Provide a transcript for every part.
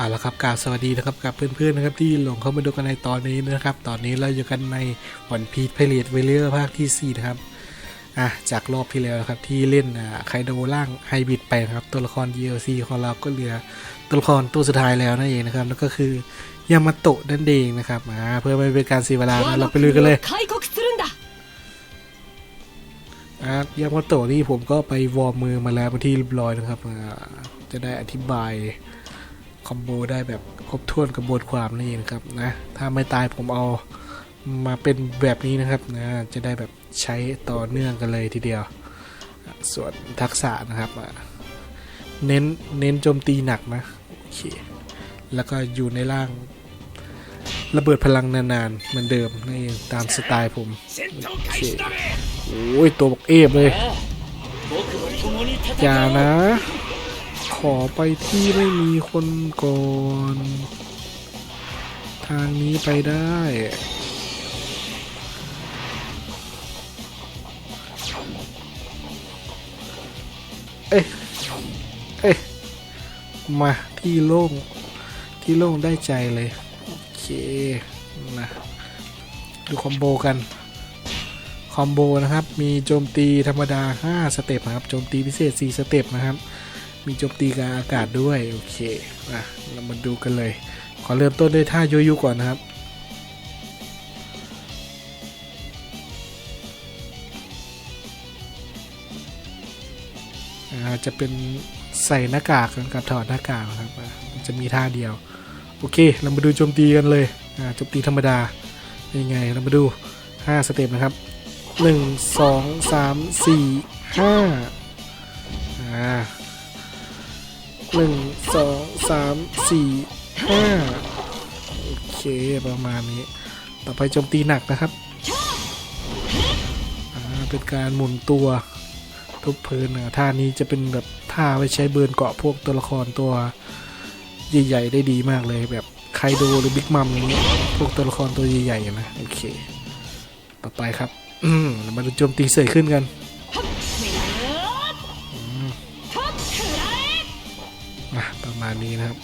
เอาละครับกล่าวสวัสดีนะครับกับเพื่อนๆนะครับที่หลงเข้ามาดูกันในตอนนี้นะครับ ตอนนี้เราอยู่กันในวันพีทเพลียดเวเลอร์ภาคที่4นะครับอะจากรอบที่แล้วครับที่เล่นไคโดร่างไฮบิดไปครับตัวละคร DLC ของเราก็เหลือตัวละครตัวสุดท้ายแล้วนั่นเองนะครับ แล้วก็คือยามาโตะนั่นเองนะครับอ่าเพื่อไม่เป็นการเสียเวลาเราไปลุยกันเลยอะยามาโตะนี่ผมก็ไปวอร์มมือมาแล้วเป็นที่เรียบร้อยนะครับจะได้อธิบาย คอมโบได้แบบครบถ้วนกระบวนความนี่นะครับนะ ถ้าไม่ตายผมเอามาเป็นแบบนี้นะครับนะจะได้แบบใช้ต่อเนื่องกันเลยทีเดียว ส่วนทักษะนะครับเน้นเน้นโจมตีหนักนะโอเคแล้วก็อยู่ในร่างระเบิดพลังนานๆเหมือนเดิมนี่ตามสไตล์ผมโอเคโอ้ยตัวบอกเอฟเลยอยานะ ขอไปที่ไม่มีคนก่อน ทางนี้ไปได้ เอ๊ะ เอ๊ะ มาที่โล่ง ที่โล่งได้ใจเลย โอเค นะ ดูคอมโบกัน คอมโบนะครับ มีโจมตีธรรมดา 5 สเต็ปนะครับ โจมตีพิเศษ 4 สเต็ปนะครับ มีโจมตีกับอากาศด้วย โอเคอะเรามาดูกันเลย ขอเริ่มต้นด้วยท่าโยยุก่อนนะครับอ่าจะเป็นใส่หน้ากากกับถอดหน้ากากนะครับจะมีท่าเดียว โอเค เรามาดูโจมตีกันเลยโจมตีธรรมดาเป็นยังไง เรามาดู 5 สเต็ปนะครับหนึ่งสองสามสี่ห้าอ่า หนึ่งสองสามสี่ห้าโอเคประมาณนี้ ต่อไปโจมตีหนักนะครับเป็นการหมุนตัวทุบพื้นนะท่านี้จะเป็นแบบท่าไว้ใช้เบิร์นเกาะพวกตัวละครตัวใหญ่ๆได้ดีมากเลยแบบไคโดหรือบิ๊กมัมอย่างนี้ พวกตัวละครตัวใหญ่ๆนะ โอเค ต่อไปครับ อืมามาดูโจมตีเสยขึ้นกัน อะประมาณนี้นะครับ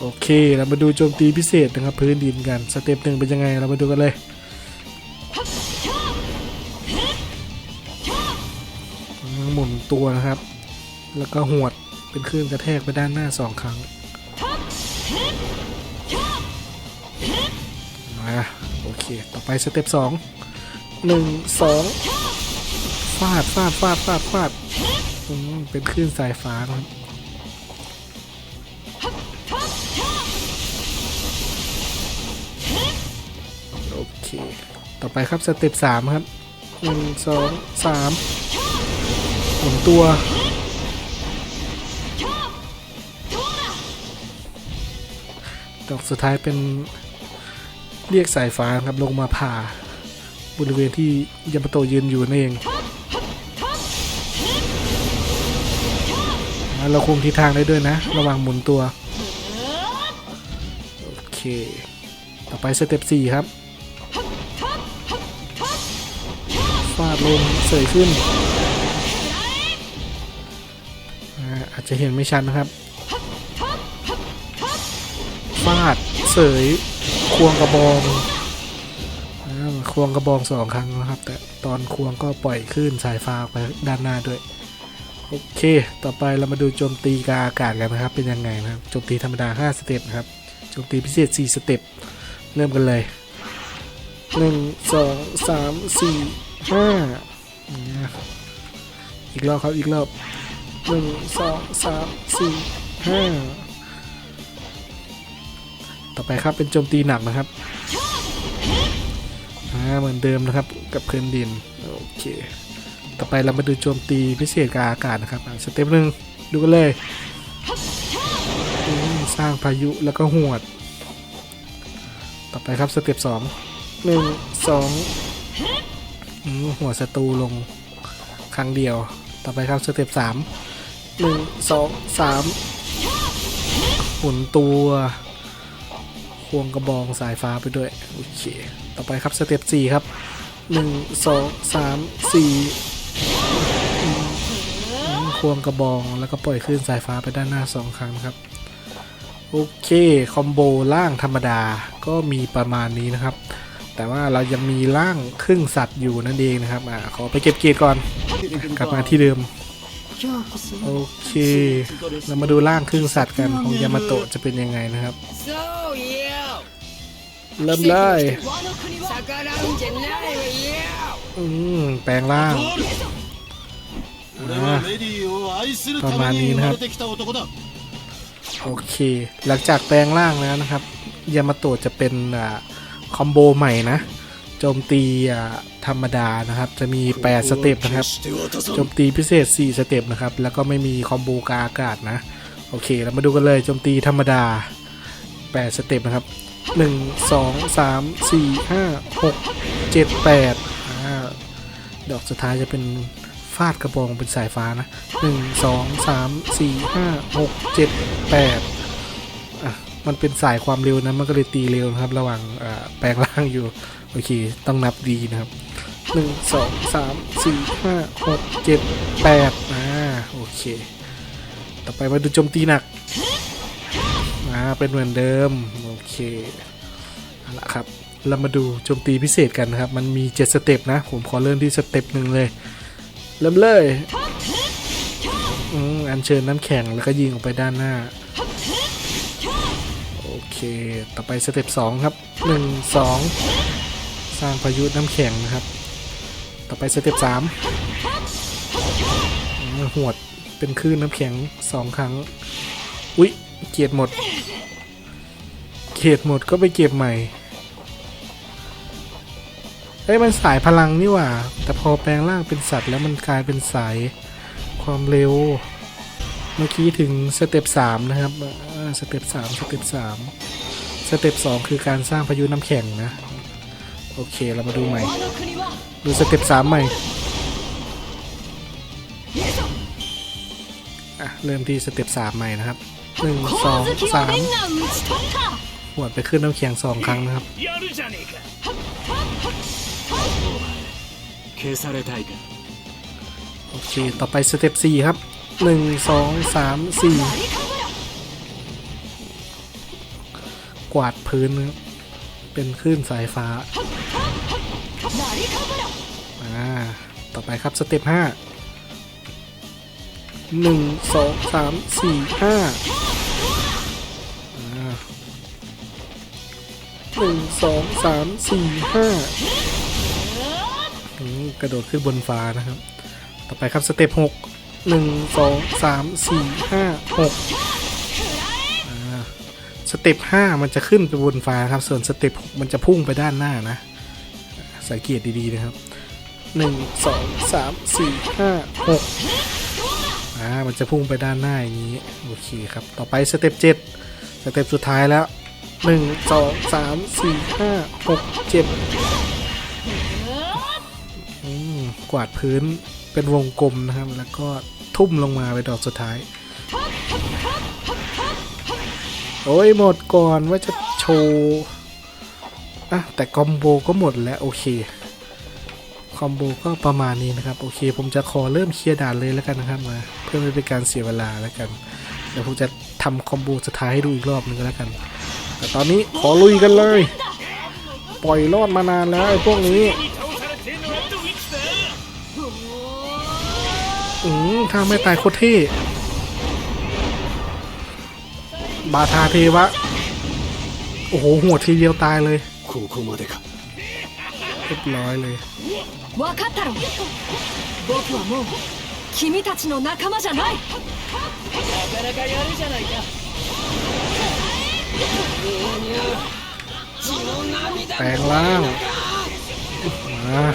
โอเคเรามาดูโจมตีพิเศษนะครับพื้นดินกันสเต็ปหนึ่งเป็นยังไงเรามาดูกันเลยหมุนตัวนะครับ แล้วก็หวดเป็นคลื่นกระแทกไปด้านหน้าสองครั้งมาโอเค ต่อไปสเต็ปสองหนึ่งสองฟาดฟาดฟาดฟาดฟาดเป็นคลื่นสายฟ้านะครับ ต่อไปครับสเต็ปสามครับหนึ่งสองสามหมุนตัวดอกสุดท้ายเป็นเรียกสายฟ้าครับลงมาผ่าบริเวณที่ยามาโตยืนอยู่นั่นเอง เราคุมทิศทางได้ด้วยนะ ระว่างหมุนตัว โอเค ต่อไปสเต็ปสี่ครับ ลงเสยขึ้น อาจจะเห็นไม่ชัดนะครับ ฟาดเสยควงกระบองควงกระบองสองครั้งนะครับ แต่ตอนควงก็ปล่อยคลื่นสายฟ้าไปด้านหน้าด้วย โอเค ต่อไปเรามาดูโจมตีกบอากาศกันนะครับ เป็นยังไงนะครับ โจมตีธรรมดา 5 สเต็ปนะครับ โจมตีพิเศษ 4 สเต็ป เริ่มกันเลย 1 2 3 4 5เนี่ยอีกรอบครับ อีกรอบ1 2 3 4 5ต่อไปครับเป็นโจมตีหนักนะครับเหมือนเดิมนะครับกับพื้นดิน โอเค ต่อไปเรามาดูโจมตีพิเศษกับอากาศนะครับสเต็ปหนึ่งดูกันเลยสร้างพายุแล้วก็หวด ต่อไปครับสเต็ปสองหนึ่งสอง หัวศัตรูลงครั้งเดียว ต่อไปครับสเต็ปสามหนึ่งสองสามหมุนตัวควงกระบองสายฟ้าไปด้วย โอเค ต่อไปครับสเต็ปสี่ครับหนึ่งสองสามสี่ควงกระบองแล้วก็ปล่อยคลื่นสายฟ้าไปด้านหน้าสองครั้งครับโอเค คอมโบล่างธรรมดาก็มีประมาณนี้นะครับ แต่ว่าเรายังมีร่างครึ่งสัตว์อยู่นั่นเองนะครับอ่าขอไปเก็บเกียรก่อน กลับมาที่เดิม โอเค เรามาดูร่างครึ่งสัตว์กันของยามาโตะจะเป็นยังไงนะครับ เริ่มเลยอืมแปลงร่างประมาณนี้นะครับ โอเค หลังจากแปลงร่างแล้วนะครับ ยามาโตะจะเป็นอ่า คอมโบใหม่นะโจมตีธรรมดานะครับ จะมี 8 สเต็ปนะครับโจมตีพิเศษ 4 สเต็ปนะครับ แล้วก็ไม่มีคอมโบกาอากาศนะ โอเค เรามาดูกันเลยโจมตีธรรมดา 8 สเต็ปนะครับ 1 2 3 4 5 6 7 8อ่าดอกสุดท้ายจะเป็นฟาดกระบองเป็นสายฟ้านะ 1 2 3 4 5 6 7 8อะ มันเป็นสายความเร็วนะมันก็เลยตีเร็วนะครับ ระหว่างแปลงร่างอยู่ โอเค ต้องนับดีนะครับหนึ่งสองสามสี่ห้าหกเจ็ดแปดอ่าโอเค ต่อไปมาดูโจมตีหนักอ่าเป็นเหมือนเดิม โอเคเอาละครับ เรามาดูโจมตีพิเศษกันนะครับ มันมี7สเต็ปนะ ผมขอเริ่มที่สเต็ปหนึ่งเลย เริ่มเลยอืมอัญเชิญน้ำแข็งแล้วก็ยิงออกไปด้านหน้า เค ต่อไปสเต็ปสองครับหนึ่งสองสร้างพายุน้ำแข็งนะครับ ต่อไปสเต็ปสามหวดเป็นคลื่นน้ำแข็งสองครั้ง อุ๊ย เกียรหมด เกียรหมดก็ไปเก็บใหม่เอ้ยมันสายพลังนี่หว่า แต่พอแปลงร่างเป็นสัตว์แล้วมันกลายเป็นสายความเร็ว เมื่อกี้ถึงสเต็ปสามนะครับ สเต็ปสามสเต็ปสามสเต็ปสองคือการสร้างพายุน้ำแข็งนะ โอเคเรามาดูใหม่ ดูสเต็ปสามใหม่อะเริ่มที่สเต็ปสามใหม่นะครับหนึ่งสองสามหวดไปขึ้นน้ำแข็งสองครั้งนะครับโอเค ต่อไปสเต็ปสี่ครับหนึ่งสองสามสี่ กวาดพื้น เป็นคลื่นสายฟ้า อ่ต่อไปครับสเต็ปห้าหนึ่งสองสามสี่ห้าหนึ่งสองสามสี่ห้ากระโดดขึ้นบนฟ้านะครับ ต่อไปครับสเต็ปหกหนึ่งสองสามสี่ห้าหก เต็ปห้ามันจะขึ้นไปบนฟ้าครับ ส่วนสเต็ปหกมันจะพุ่งไปด้านหน้านะ สังเกตดีๆนะครับหนึ่งสองสามสี่ห้าหกอ่ามันจะพุ่งไปด้านหน้าอย่างนี้ โอเคครับ ต่อไปสเต็ปเจ็ดสเต็ปสุดท้ายแล้วหนึ่งสองสามสี่ห้าหกเจ็ดอืมกวาดพื้นเป็นวงกลมนะครับ แล้วก็ทุ่มลงมาไปนดอกสุดท้าย โอ้ยหมดก่อนว่าจะโชว์อะแต่คอมโบก็หมดแล้วโอเคคอมโบก็ประมาณนี้นะครับโอเค ผมจะขอเริ่มเคลียร์ด่านเลยแล้วกันนะครับมาเพื่อไม่เป็นการเสียเวลาแล้วกันเดี๋ยวผมจะทำคอมโบสุดท้ายให้ดูอีกรอบหนึงก็แล้วกัน แต่ตอนนี้ขอลุยกันเลย ปล่อยรอดมานานแล้วไอ้พวกนี้อืมถ้าไม่ตายโคตรเท่ บาทาเทวะ โอ้โหหัวดทีเดียวตายเลย ここまでか เรียบร้อยเลย 分かったろ僕はもう君たちの仲間じゃないなかなかやるじゃないか แปลงร่างมา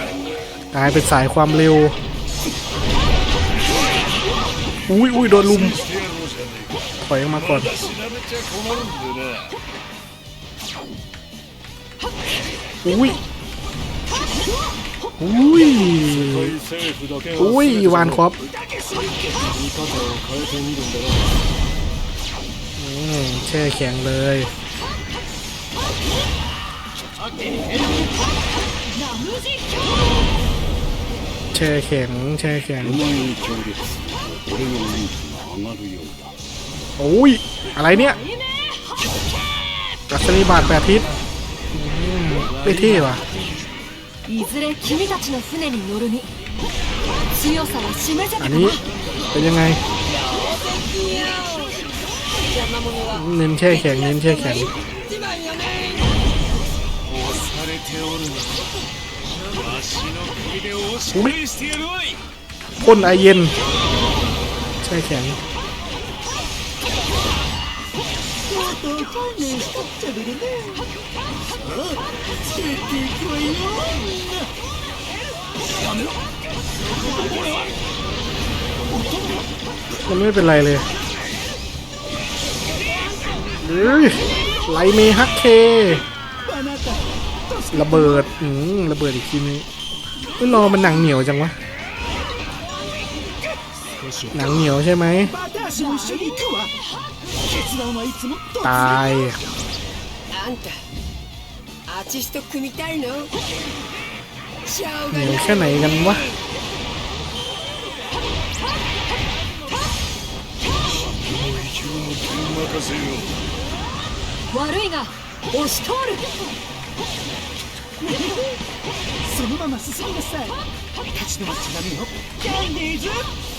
กลายเป็นสายความเร็ว อุ้ยอุ้ยโดนลุม ถอยออกมาก่อนอุ้ยอุ้ยอุ้ยวานครับแช่แข็งเลยแช่แข็งแช่แข็ง โอ้ย อะไรเนี่ยกัสรีบาดแปดทิศไม่เท่วะอันนี้เป็นยังไง เน้นแช่แข็ง เน้นแช่แข็งพ่นไอเย็น แช่แข็ง มันไม่เป็นไรเลยเฮ้ยไลเมฮักเค ระเบิด อืมระเบิดอีกทีนี้รอมันหนังเหนียวจังวะ หนังเหนียวใช่ไหม ตาย あんたアーティスト組みたいのしょう เห が นียว ない แค่ไหนกันวะ 任せよ悪いが押し通るそのまま進みなさい立ち止まっちゃダメよキャンディーズ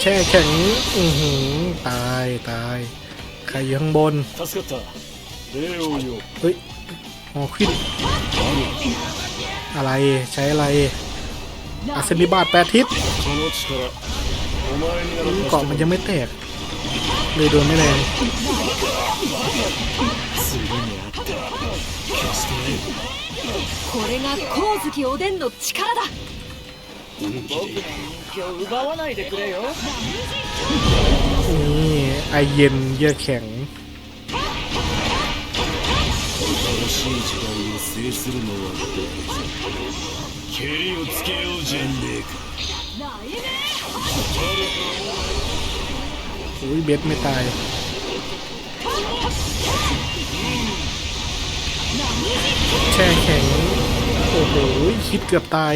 แช่แข็ง อือหือ ตายตาย ใครอยู่ข้างบน 助かった礼を言おう เฮ้ยหอขึ้น อะไร ใช้อะไร อัศนิบาตแปดทิศ この力お前になら เกาะมันยังไม่แตก เลยโดนไม่แรง これが光月おでんの力だ นี่ไอเย็นเยือกแข็งอุ้ยเบสไม่ตายแช่แข็ง โอ้โหคิดเกือบตาย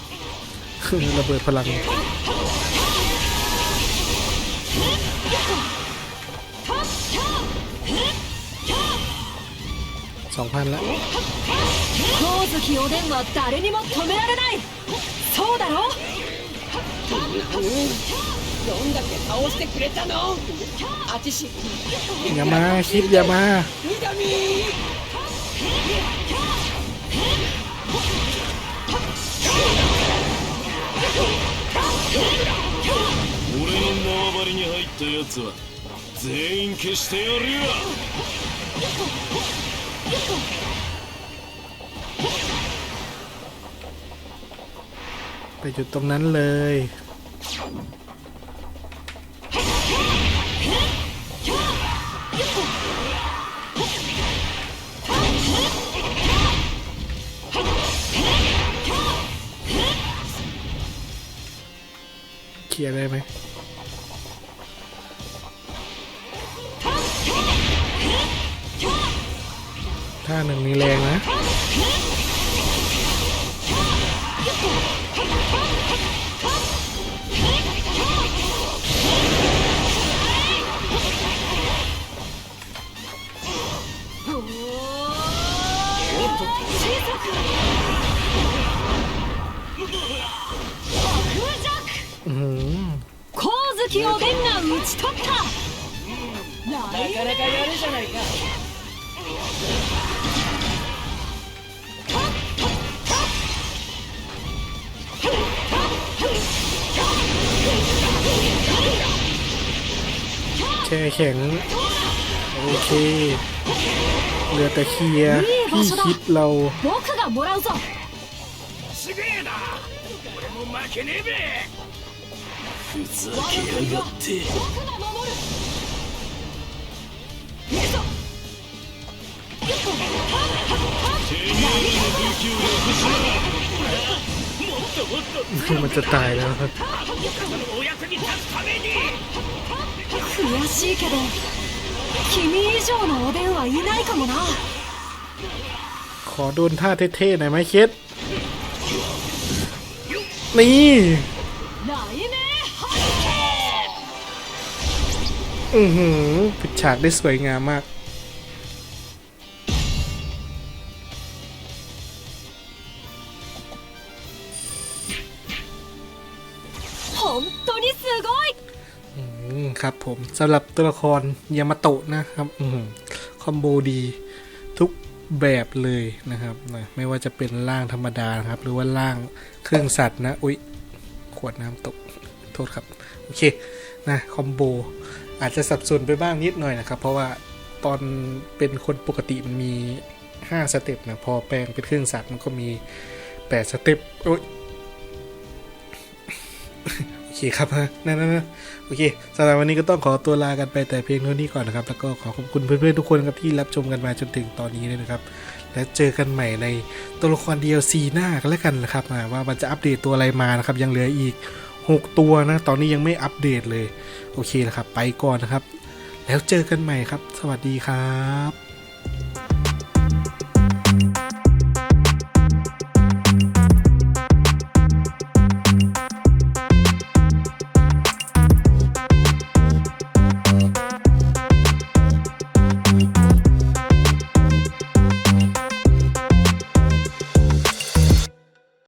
ระเบิดพลัง สองพันละ 光月おでんは誰にも止められないそうだろどんだけ倒してくれたのあちし อย่ามาคิด 俺の縄張りに入ったやつは全員消してやるよ ไปจุดตรงนั้นเลย ช่แข็ง โอเค เหลือแต่เคลียร์พี่คิดเรา 僕がもらうぞすげえな俺も負けねえべふざけやがって僕が守るいくぞてめえらの武器をよこしな มันจะตายแล้วครับ お役に立つために悔しいけど君以上のおでんはいないかもな ขอโดนท่าเท่ๆหน่อยไหมคิด นี่ 雷鳴ハ อือหือปิดฉากได้สวยงามมาก ครับผมสำหรับตัวละครยามาโตะนะครับอคอมโบดีทุกแบบเลยนะครับนะไม่ว่าจะเป็นร่างธรรมดานะครับ หรือว่าร่างเครื่องสัตว์นะอุ๊ยขวดน้ำตกโทษครับ โอเคนะคอมโบอาจจะสับสนไปบ้างนิดหน่อยนะครับ เพราะว่าตอนเป็นคนปกติมันมี 5 สเต็ปนะพอแปลงเป็นเครื่องสัตว์มันก็มี 8 สเต็ปโอ๊ยโอเคครับฮะนั่นนั่นโอเคสำหรับวันนี้ก็ต้องขอตัวลากันไปแต่เพียงเท่านี้ก่อนนะครับ แล้วก็ขอขอบคุณเพื่อนๆทุกคนครับที่รับชมกันมาจนถึงตอนนี้เลยนะครับ และเจอกันใหม่ในตัวละคร DLC หน้ากันแล้วกันนะครับว่ามันจะอัปเดตตัวอะไรมานะครับ ยังเหลืออีก 6 ตัวนะ ตอนนี้ยังไม่อัปเดตเลย โอเคนะครับ ไปก่อนนะครับ แล้วเจอกันใหม่ครับ สวัสดีครับ